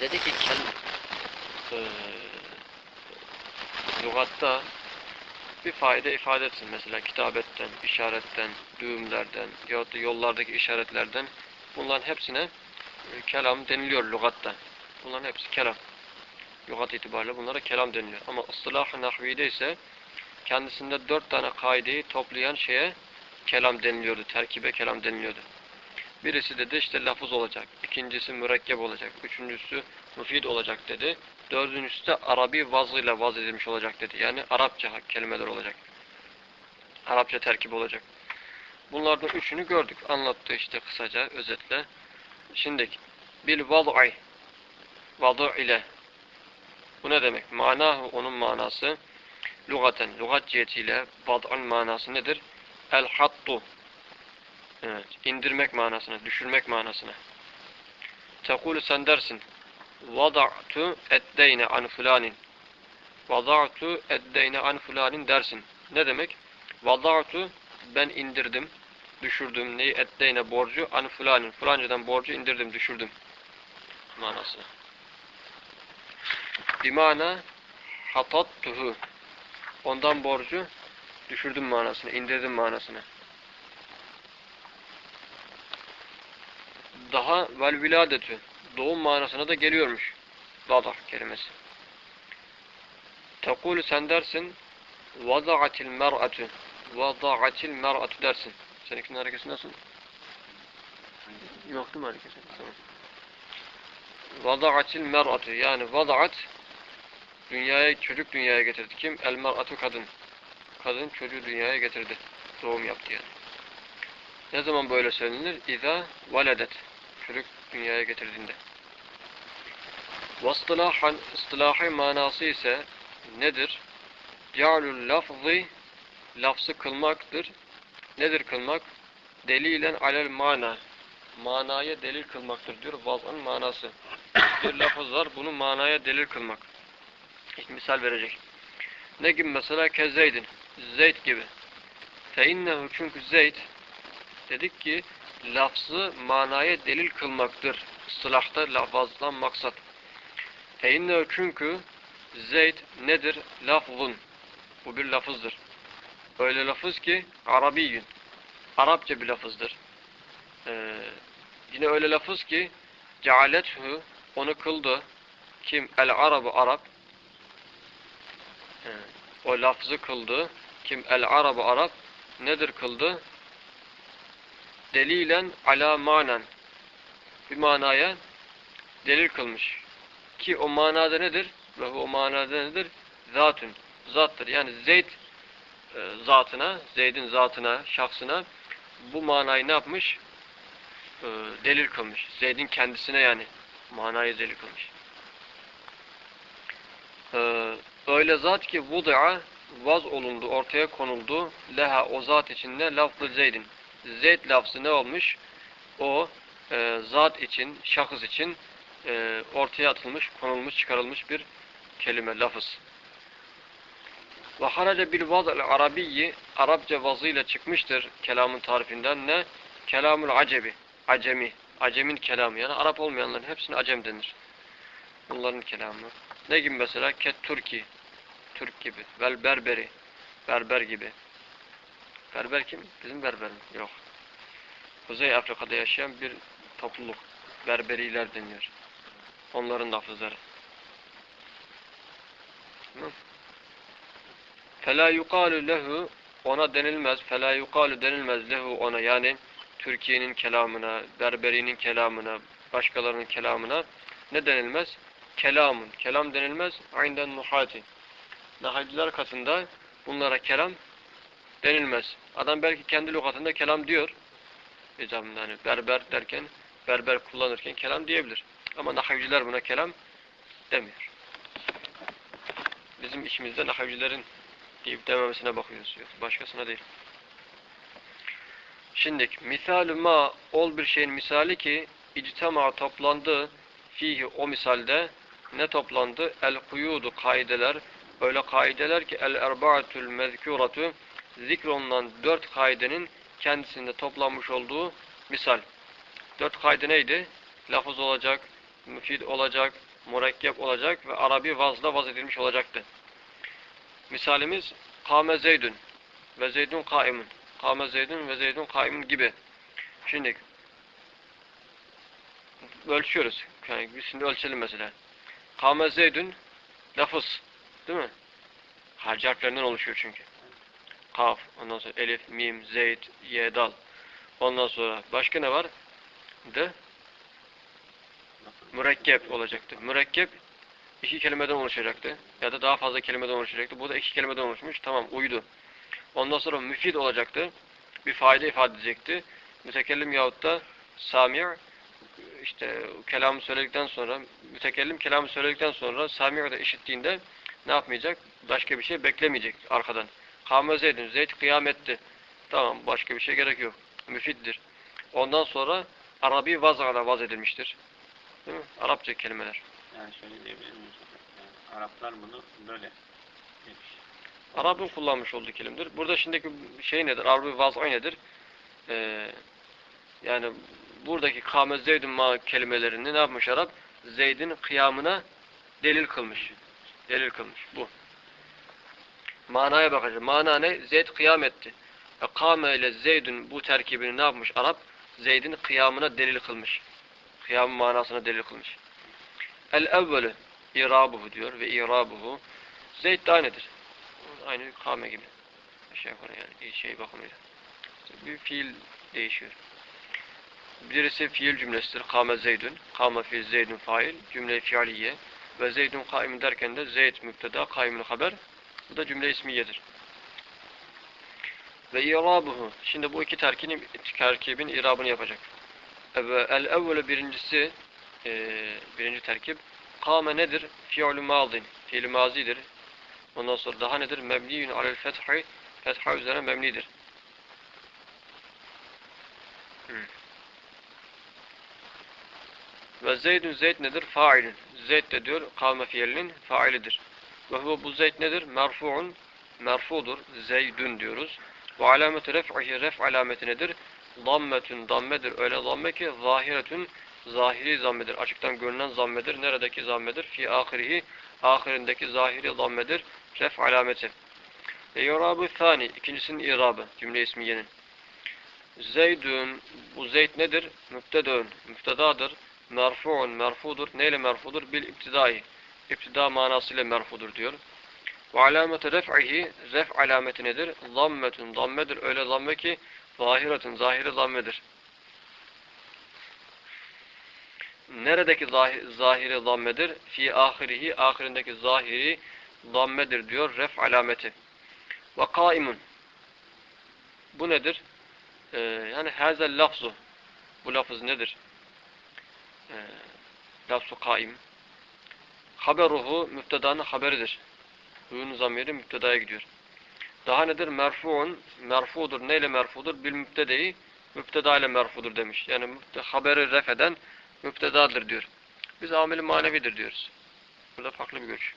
Dedi ki kel eee lügatta bir fayda ifade etsin. Mesela kitabetten, işaretten, düğümlerden yahut da yollardaki işaretlerden bunların hepsine e, kelam deniliyor lügatta. Bunların hepsi kelam. Lügat itibariyle bunlara kelam deniliyor. Ama ıslah-ı nahvide ise kendisinde dört tane kaideyi toplayan şeye kelam deniliyordu. Terkibe kelam deniliyordu. Birisi dedi işte lafız olacak. ikincisi mürekkep olacak. Üçüncüsü müfid olacak dedi. Dördüncüsü de Arabi vazıyla vaz edilmiş olacak dedi. Yani Arapça kelimeler olacak. Arapça terkip olacak. Bunlardan üçünü gördük. Anlattı işte kısaca, özetle. Şimdi bil vad'i vadı ile bu ne demek? Manahu onun manası lugaten, lugat cihetiyle vad'ın manası nedir? El hattu Evet, indirmek manasına, düşürmek manasına. Tekulu sen dersin. Vada'tu eddeyne an fulanin. Vada'tu eddeyne an fulanin dersin. Ne demek? Vada'tu ben indirdim, düşürdüm. Neyi eddeyne borcu an fulanin. Fulanca'dan borcu indirdim, düşürdüm. Manası. Bimana hatattuhu. Ondan borcu düşürdüm manasına, indirdim manasına. Daha vel viladetü doğum manasına da geliyormuş. Vada kelimesi. Tekulu sen dersin vada'atil mer'atü vada'atil mer'atü dersin. Seninkinin hareketi nasıl? Yok değil mi hareketi? Tamam. Vada'atil mer'atü yani vada'at dünyaya çocuk dünyaya getirdi. Kim? El mer'atü kadın. Kadın çocuğu dünyaya getirdi. Doğum yaptı yani. Ne zaman böyle söylenir? İza valedet. Çocuk dünyaya getirdiğinde. Vastilahan, istilahi manası ise nedir? Cealul lafzı lafzı kılmaktır. Nedir kılmak? Delilen alel mana. Manaya delil kılmaktır diyor. Vaz'ın manası. Bir lafız var. Bunu manaya delil kılmak. İlk misal verecek. Ne gibi mesela? Kezeydin. Zeyd gibi. Fe innehu çünkü Zeyd dedik ki lafzı manaya delil kılmaktır. Istilahta lafazdan maksat. Feinnehu çünkü Zeyd nedir? Lafzun. Bu bir lafızdır. Öyle lafız ki Arabiyyün. Arapça bir lafızdır. Ee, yine öyle lafız ki cealethu onu kıldı. Kim? El Arabu Arap. Ee, o lafzı kıldı. Kim? El Arabu Arap. Nedir kıldı? Delilen ala manen bir manaya delil kılmış. Ki o manada nedir? Ve o manada nedir? Zatün. Zattır. Yani Zeyd e, zatına, Zeyd'in zatına, şahsına bu manayı ne yapmış? E, delil kılmış. Zeyd'in kendisine yani manayı delil kılmış. E, öyle zat ki vudu'a vaz olundu, ortaya konuldu. Leha o zat içinde lafzı Zeyd'in. Zeyd lafzı ne olmuş? O e, zat için, şahıs için e, ortaya atılmış, konulmuş, çıkarılmış bir kelime, lafız. Ve harace bil vaz'l arabiyyi Arapça vazıyla çıkmıştır kelamın tarifinden ne? Kelamul acebi. Acemi. Acemin kelamı. Yani Arap olmayanların hepsine acem denir. Bunların kelamı. Ne gibi mesela? Ket. Türk gibi. Vel berberi. Berber gibi. Berber kim? Bizim berber mi? Yok. Kuzey Afrika'da yaşayan bir topluluk. Berberiler deniyor. Onların lafızları. Fela yuqalu lehu ona denilmez. Fela yuqalu denilmez lehu ona yani Türkiye'nin kelamına, Berberi'nin kelamına, başkalarının kelamına ne denilmez? Kelamun. Kelam denilmez. Aynen nuhati. Nahaydiler katında bunlara kelam denilmez. Adam belki kendi lügatında kelam diyor. Nizamında hani berber derken, berber kullanırken kelam diyebilir. Ama nahivciler buna kelam demiyor. Bizim işimizde nahivcilerin deyip dememesine bakıyoruz. Yok, başkasına değil. Şimdi misalü ma ol bir şeyin misali ki ictema toplandı fihi o misalde ne toplandı? El kuyudu kaideler öyle kaideler ki el erba'atul mezkuratu zikrolunan dört kaidenin kendisinde toplanmış olduğu misal. Dört kaide neydi? Lafız olacak, müfid olacak, mürekkep olacak ve Arabi vazla vaz edilmiş olacaktı. Misalimiz kâme zeydün ve zeydün kaimun. Kâme zeydün ve zeydün kaimun gibi. Şimdi ölçüyoruz. Yani biz şimdi ölçelim mesela. Kâme zeydün lafız. Değil mi? Harci harflerinden oluşuyor çünkü. Kaf, ondan sonra elif, mim, zeyd, ye, dal. Ondan sonra başka ne var? De mürekkep olacaktı. Mürekkep iki kelimeden oluşacaktı. Ya da daha fazla kelimeden oluşacaktı. Bu da iki kelimeden oluşmuş. Tamam uydu. Ondan sonra müfid olacaktı. Bir fayda ifade edecekti. Mütekellim yahut da samir işte kelamı söyledikten sonra mütekellim kelamı söyledikten sonra samir de işittiğinde ne yapmayacak? Başka bir şey beklemeyecek arkadan. Kâme zeydün. Zeyd kıyametti. Tamam başka bir şey gerek yok. Müfiddir. Ondan sonra Arabi vaz'ala vaz edilmiştir. Değil mi? Arapça kelimeler. Yani şöyle diyebilir miyiz? Yani Araplar bunu böyle demiş. Arap'ın kullanmış olduğu kelimedir. Burada şimdiki şey nedir? Arabi vaz'ı nedir? Ee, yani buradaki zeydün ma kelimelerini ne yapmış Arap? Zeyd'in kıyamına delil kılmış. Delil kılmış. Bu. Manaya bakacağız. Mana ne? Zeyd kıyam etti. E, kâme ile Zeyd'ün bu terkibini ne yapmış Arap? Zeyd'in kıyamına delil kılmış. Kıyam manasına delil kılmış. El evvelü irabuhu diyor ve irabuhu Zeyd de aynıdır. Aynı kâme gibi. Aşağı yukarı yani şey bakımıyla. Bir fiil değişiyor. Birisi fiil cümlesidir. Kâme Zeydün. Kâme fiil Zeydün fail. Cümle fiiliye. Ve Zeydün kaimin derken de Zeyd müpteda, kaimin haber. Bu da cümle ismiyedir. Ve irabuhu. Şimdi bu iki terkibin, terkibin irabını yapacak. El evvelu birincisi e, birinci terkip kâme nedir? Fi'lü mazin. Fi'lü mazidir. Ondan sonra daha nedir? Mebniyün alel fethi. Fetha üzerine mebnidir. Hmm. Ve Zeydün Zeyd nedir? Failün. Zeyd de diyor kavme fiilinin failidir. Ve huve bu Zeyd nedir? Merfu'un. Merfudur. Zeydün diyoruz. Ve alameti ref'ihi ref alameti nedir? Dammetün dammedir. Öyle damme ki zahiretün zahiri zammedir. Açıktan görünen zammedir. Neredeki zammedir? Fi ahirihi ahirindeki zahiri zammedir. Ref alameti. Ve yorabı thani. ikincisinin irabı. Cümle ismiyenin. Zeydün. Bu Zeyd nedir? Müftedön. Müftedadır merfu'un merfudur. Neyle merfudur? Bil iptidai. İptida manasıyla merfudur diyor. Ve alameti ref'ihi ref alameti nedir? Zammetun zammedir. Öyle zamme ki zahiretun zahiri zammedir. Neredeki zahiri, zahiri zammedir? Fi ahirihi ahirindeki zahiri zammedir diyor ref alameti. Ve kaimun. Bu nedir? Ee, yani hazel lafzu. Bu lafız nedir? e, lafzu kaim. Haberuhu müptedanın haberidir. Huyun zamiri müptedaya gidiyor. Daha nedir? Merfuun, merfudur. Neyle merfudur? Bil müptedeyi müpteda ile merfudur demiş. Yani haberi ref eden müptedadır diyor. Biz ameli manevidir diyoruz. Burada farklı bir görüş.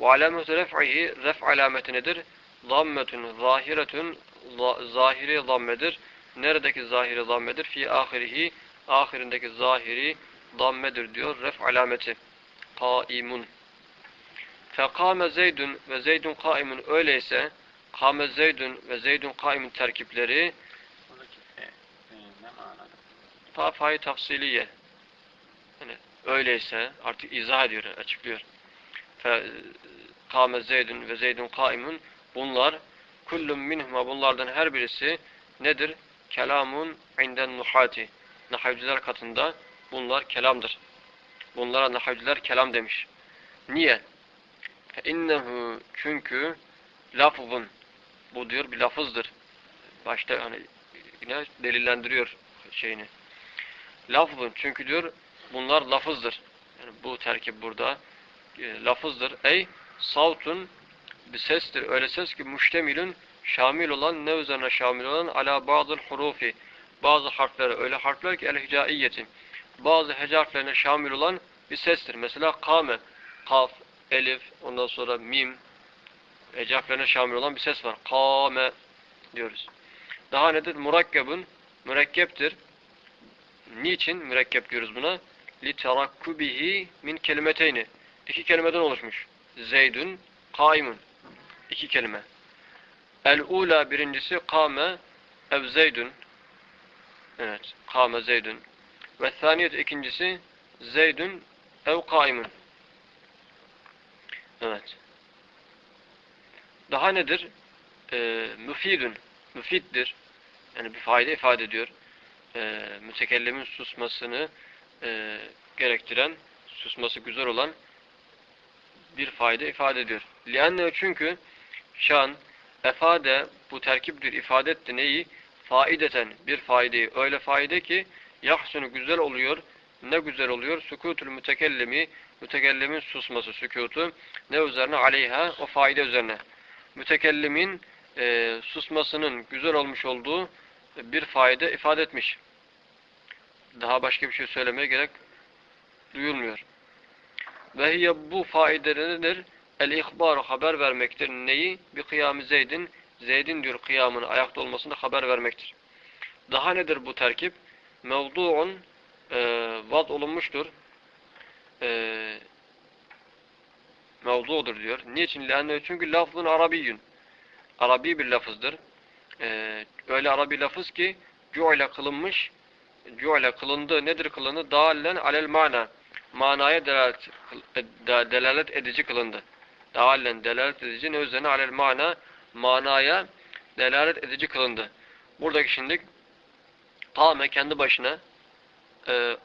Ve alametü ref'ihi ref alameti nedir? Zammetun, zahiretun, zahiri zammedir. Neredeki zahiri zammedir? Fi ahirihi ahirindeki zahiri dammedir diyor ref alameti. Kaimun. Fekame zeydun ve zeydun kaimun öyleyse kame zeydun ve zeydun kaimun terkipleri Buradaki fe, fe ne manada? ta fay tafsiliye. Yani öyleyse artık izah ediyor, açıklıyor. Fe, kame zeydun ve zeydun kaimun bunlar kullum minhuma bunlardan her birisi nedir? Kelamun inden nuhati nahavciler katında bunlar kelamdır. Bunlara nahavciler kelam demiş. Niye? innehu çünkü lafzun bu diyor bir lafızdır. Başta hani yine delillendiriyor şeyini. Lafzun çünkü diyor bunlar lafızdır. Yani bu terkip burada e, lafızdır. Ey savtun bir sestir. Öyle ses ki müştemilün şamil olan ne üzerine şamil olan ala bazı hurufi bazı harfleri öyle harfler ki el-hicaiyyeti bazı hece harflerine şamil olan bir sestir. Mesela kame, kaf, elif, ondan sonra mim hece harflerine şamil olan bir ses var. Kame diyoruz. Daha nedir? Murakkebun mürekkeptir. Niçin mürekkep diyoruz buna? terakkubihi min kelimeteyni. İki kelimeden oluşmuş. Zeydün, kaimun. İki kelime. El-ula birincisi kame ev zeydün. Evet, kame zeydün. Ve saniyet ikincisi zeydün ev kaimun. Evet. Daha nedir? Ee, müfidün. Müfittir. Yani bir fayda ifade ediyor. Ee, mütekellimin susmasını e, gerektiren, susması güzel olan bir fayda ifade ediyor. Lianne çünkü şan, efade bu terkiptir ifade etti neyi? Faideten bir faydeyi. Öyle faide ki yahsunu güzel oluyor. Ne güzel oluyor? Sükutul mütekellimi mütekellimin susması, sükutu ne üzerine? Aleyha o faide üzerine. Mütekellimin e, susmasının güzel olmuş olduğu bir faide ifade etmiş. Daha başka bir şey söylemeye gerek duyulmuyor. Ve hiye bu faide nedir? El-ihbaru haber vermektir. Neyi? Bir kıyamı Zeyd'in, Zeyd'in diyor kıyamını ayakta olmasında haber vermektir. Daha nedir bu terkip? Mevdu'un e, vad olunmuştur. E, mevdu'dur diyor. Niçin? Lenne çünkü lafzun arabiyyün. Arabi bir lafızdır. E, öyle Arabi lafız ki cu'le kılınmış, cu'le kılındı. Nedir kılındı? Dâllen alel mana. Manaya delalet, delalet edici kılındı. Dâllen delalet edici ne üzerine alel mana. Manaya delalet edici kılındı. Buradaki şimdi kâme kendi başına e,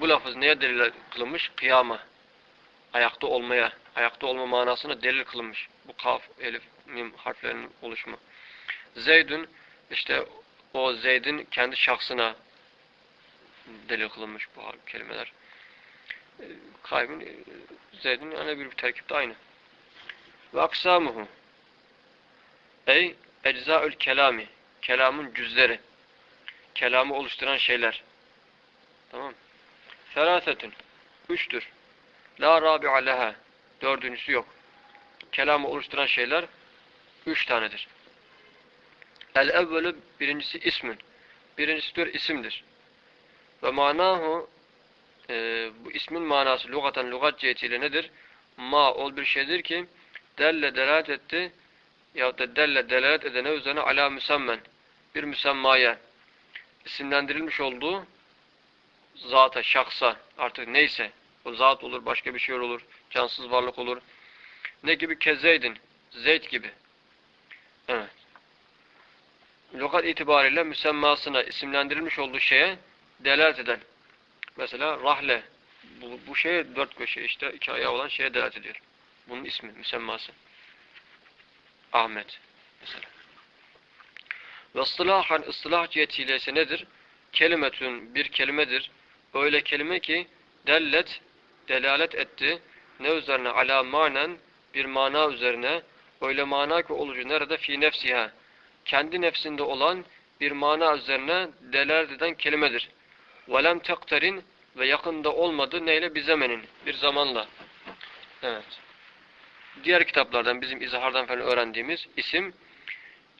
bu lafız neye delil kılınmış? Kıyama. Ayakta olmaya, ayakta olma manasına delil kılınmış. Bu kaf, elif, mim harflerinin oluşumu. Zeydün işte o Zeyd'in kendi şahsına delil kılınmış bu kelimeler. E, Kaybın e, Zeyd'in yani bir terkipte aynı. Ve aksamuhu ey eczaül kelami kelamın cüzleri kelamı oluşturan şeyler. Tamam. Selasetün. Üçtür. La rabi'a leha. Dördüncüsü yok. Kelamı oluşturan şeyler üç tanedir. El evvelü birincisi ismün. Birincisi diyor isimdir. Ve manahu e, bu ismin manası lugaten lugat cihetiyle nedir? Ma ol bir şeydir ki delle delalet etti ya da delle delalet edene üzerine ala müsemmen bir müsemmaya isimlendirilmiş olduğu zata, şahsa artık neyse o zat olur, başka bir şey olur, cansız varlık olur. Ne gibi? Kezeydin, Zeyd gibi. Evet. Lugat itibariyle müsemmasına isimlendirilmiş olduğu şeye delalet eden. Mesela rahle. Bu, bu şeye dört köşe işte iki ayağı olan şeye delalet ediyor. Bunun ismi, müsemması. Ahmet. Mesela. Ve ıstılahan, ıstılah cihetiyle ise nedir? Kelimetün bir kelimedir. Öyle kelime ki dellet, delalet etti. Ne üzerine? Ala manen, bir mana üzerine. Öyle mana ki olucu nerede? Fi nefsiha. Kendi nefsinde olan bir mana üzerine delalet eden kelimedir. Velem tekterin ve yakında olmadı neyle? Bizemenin. Bir zamanla. Evet. Diğer kitaplardan bizim izahardan falan öğrendiğimiz isim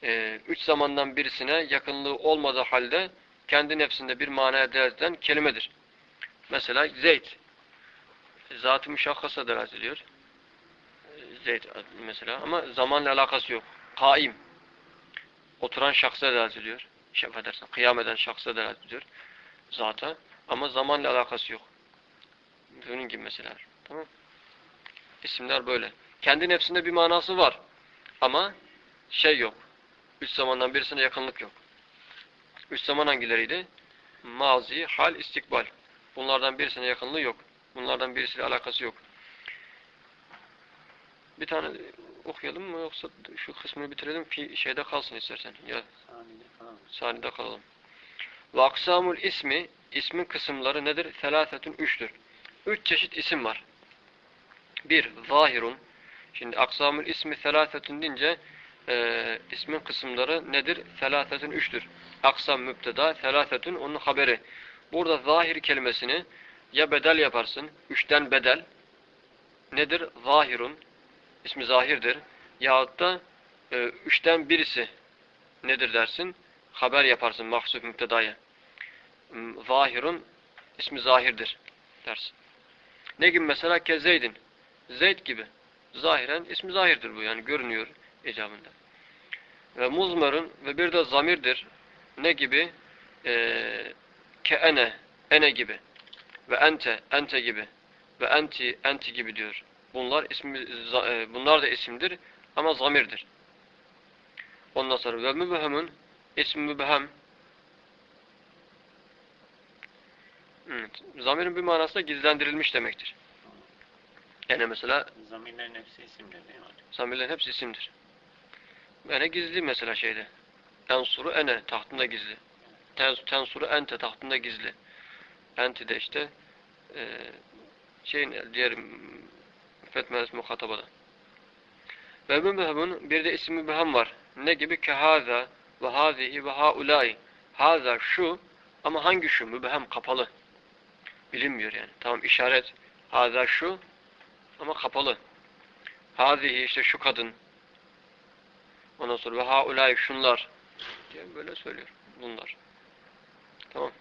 e, üç zamandan birisine yakınlığı olmadığı halde kendi nefsinde bir manaya delalet eden kelimedir. Mesela Zeyd. Zat-ı müşakkasa delalet ediyor. Zeyd mesela ama zamanla alakası yok. Kaim. Oturan şahsa delalet ediyor. Şey edersen, kıyam eden şahsa delalet ediyor. Zata. Ama zamanla alakası yok. Bunun gibi mesela. Tamam İsimler böyle. Kendi nefsinde bir manası var. Ama şey yok. Üç zamandan birisine yakınlık yok. Üç zaman hangileriydi? Mazi, hal, istikbal. Bunlardan birisine yakınlığı yok. Bunlardan birisiyle alakası yok. Bir tane okuyalım mı yoksa şu kısmını bitirelim fi şeyde kalsın istersen. Ya sanide kalalım. Ve aksamul ismi ismin kısımları nedir? Selasetün üçtür. Üç çeşit isim var. Bir, zahirun. Şimdi aksamul ismi selasetün deyince e, ismin kısımları nedir? Selasetün üçtür. Aksam müpteda, selasetün onun haberi. Burada zahir kelimesini ya bedel yaparsın, üçten bedel. Nedir? Zahirun. ismi zahirdir. Yahut da e, üçten birisi nedir dersin? Haber yaparsın mahsuf müptedaya. Zahirun ismi zahirdir. Ders. Ne gibi mesela? Ke Zeydin. Zeyd gibi. Zahiren ismi zahirdir bu yani görünüyor icabında. Ve muzmarın ve bir de zamirdir. Ne gibi? Ee, ke ene. Ene gibi. Ve ente. Ente gibi. Ve enti. Enti gibi diyor. Bunlar ismi, e, bunlar da isimdir ama zamirdir. Ondan sonra ve mübehemun ismi mübehem Evet. Zamirin bir manası da gizlendirilmiş demektir. Yani mesela Zamirlerin hepsi isimdir değil mi hocam? zamirlerin hepsi isimdir. Ene gizli mesela şeyde. Ensuru ene tahtında gizli. Ten, tensuru ente tahtında gizli. Enti de işte e, şeyin diğer fetmelis muhatabada. Ve mübhemun bir de isim mübhem var. Ne gibi? Kehaza ve hazihi ve haulai. Haza şu ama hangi şu? Mübhem kapalı. Bilinmiyor yani. Tamam işaret. Haza şu ama kapalı. Hazihi işte şu kadın. Ondan sonra ve haulai şunlar diye böyle söylüyor. Bunlar. Tamam.